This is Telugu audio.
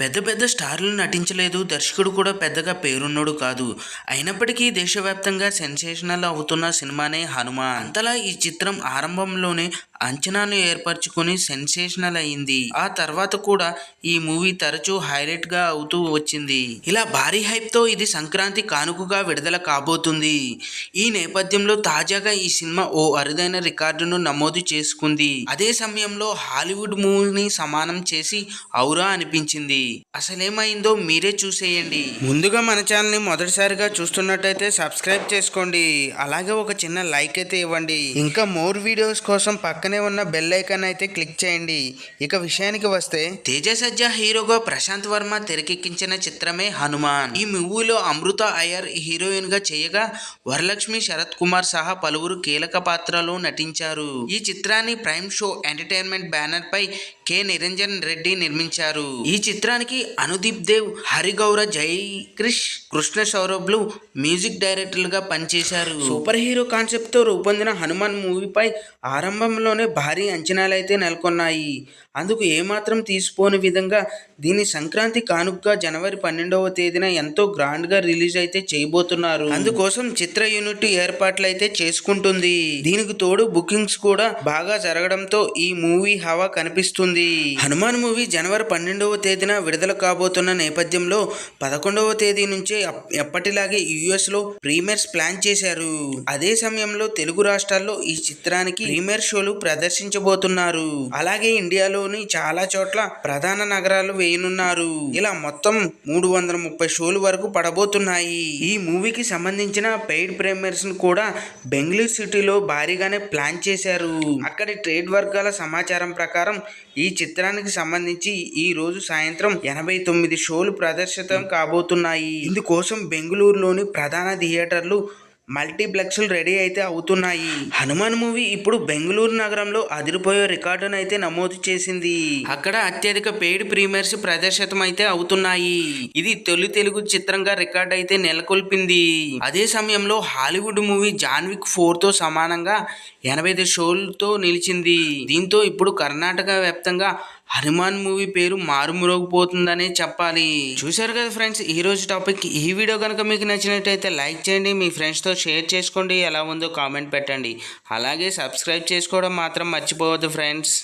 పెద్ద పెద్ద స్టార్లు నటించలేదు. దర్శకుడు కూడా పెద్దగా పేరున్నోడు కాదు. అయినప్పటికీ దేశవ్యాప్తంగా సెన్సేషనల్ అవుతున్న సినిమానే హనుమాన్. అంతలా ఈ చిత్రం ఆరంభంలోనే అంచనాలు ఏర్పరచుకొని సెన్సేషనల్ అయింది. ఆ తర్వాత కూడా ఈ మూవీ తరచూ హైలైట్గా అవుతూ వచ్చింది. ఇలా భారీ హైప్తో ఇది సంక్రాంతి కానుకగా విడుదల కాబోతుంది. ఈ నేపథ్యంలో తాజాగా ఈ సినిమా ఓ అరుదైన రికార్డును నమోదు చేసుకుంది. అదే సమయంలో హాలీవుడ్ మూవీని సమానం చేసి ఔరా అనిపించింది. అసలేమైందో మీరే చూసేయండి. ముందుగా మన ఛానల్ని మొదటిసారిగా చూస్తున్నట్టయితే సబ్స్క్రైబ్ చేసుకోండి. అలాగే ఒక చిన్న లైక్ అయితే ఇవ్వండి. ఇంకా మోర్ వీడియోస్ కోసం పక్కన ఉన్న బెల్ ఐకాన్ అయితే క్లిక్ చేయండి. ఇక విషయానికి వస్తే తేజ సజ్జ హీరోగా ప్రశాంత్ వర్మ తెరకెక్కించిన చిత్రమే హనుమాన్. ఈ మూవీలో అమృత అయ్యర్ హీరోయిన్గా చేయగా వరలక్ష్మి శరత్ కుమార్ సహా పలువురు కీలక పాత్రలో నటించారు. ఈ చిత్రాన్ని ప్రైమ్ షో ఎంటర్టైన్మెంట్ బ్యానర్ పై కె. నిరంజన్ రెడ్డి నిర్మించారు. ఈ చిత్రానికి అనుదీప్ దేవ్ హరిగౌర జై క్రిష్ కృష్ణ సౌరభ్లు మ్యూజిక్ డైరెక్టర్లుగా పనిచేశారు. సూపర్ హీరో కాన్సెప్ట్తో రూపొందిన హనుమాన్ మూవీపై ఆరంభంలోనే భారీ అంచనాలైతే నెలకొన్నాయి. అందుకు ఏమాత్రం తీసిపోని విధంగా దీని సంక్రాంతి కానుకగా జనవరి పన్నెండవ తేదీన ఎంతో గ్రాండ్గా రిలీజ్ అయితే చేయబోతున్నారు. అందుకోసం చిత్ర యూనిట్ ఏర్పాట్లు అయితే చేసుకుంటుంది. దీనికి తోడు బుకింగ్స్ కూడా బాగా జరగడంతో ఈ మూవీ హవా కనిపిస్తుంది. హనుమాన్ మూవీ జనవరి పన్నెండవ తేదీన విడుదల కాబోతున్న నేపథ్యంలో పదకొండవ తేదీ నుంచే ఎప్పటిలాగే యుఎస్లో ప్రీమియర్స్ ప్లాన్ చేశారు. అదే సమయంలో తెలుగు రాష్ట్రాల్లో ఈ చిత్రానికి ప్రీమియర్ షోలు ప్రదర్శించబోతున్నారు. అలాగే ఇండియాలోని చాలా చోట్ల ప్రధాన నగరాలు వేయనున్నారు. ఇలా మొత్తం మూడు వందల ముప్పై షోలు వరకు పడబోతున్నాయి. ఈ మూవీకి సంబంధించిన పెయిడ్ ప్రీమియర్స్ కూడా బెంగళూరు సిటీలో భారీగానే ప్లాన్ చేశారు. అక్కడి ట్రేడ్ వర్గాల సమాచారం ప్రకారం ఈ చిత్రానికి సంబంధించి ఈ రోజు సాయంత్రం ఎనభై తొమ్మిది షోలు ప్రదర్శితం కాబోతున్నాయి. కోసం బెంగళూరులోని ప్రధాన థియేటర్లు మల్టీప్లెక్స్లు రెడీ అయితే అవుతున్నాయి. హనుమాన్ మూవీ ఇప్పుడు బెంగళూరు నగరంలో అదిరిపోయే రికార్డును అయితే నమోదు చేసింది. అక్కడ అత్యధిక పెయిడ్ ప్రీమియర్స్ ప్రదర్శితం అయితే అవుతున్నాయి. ఇది తొలి తెలుగు చిత్రంగా రికార్డ్ అయితే నెలకొల్పింది. అదే సమయంలో హాలీవుడ్ మూవీ జాన్విక్ ఫోర్తో సమానంగా ఎనభై ఐదు షోలతో నిలిచింది. దీంతో ఇప్పుడు కర్ణాటక వ్యాప్తంగా హనుమాన్ మూవీ పేరు మారుమరోగిపోతుందనే చెప్పాలి. చూశారు కదా ఫ్రెండ్స్ ఈ రోజు టాపిక్. ఈ వీడియో కనుక మీకు నచ్చినట్టయితే లైక్ చేయండి మీ ఫ్రెండ్స్తో షేర్ చేసుకోండి ఎలా ఉందో కామెంట్ పెట్టండి. అలాగే సబ్స్క్రైబ్ చేసుకోవడం మాత్రం మర్చిపోవద్దు ఫ్రెండ్స్.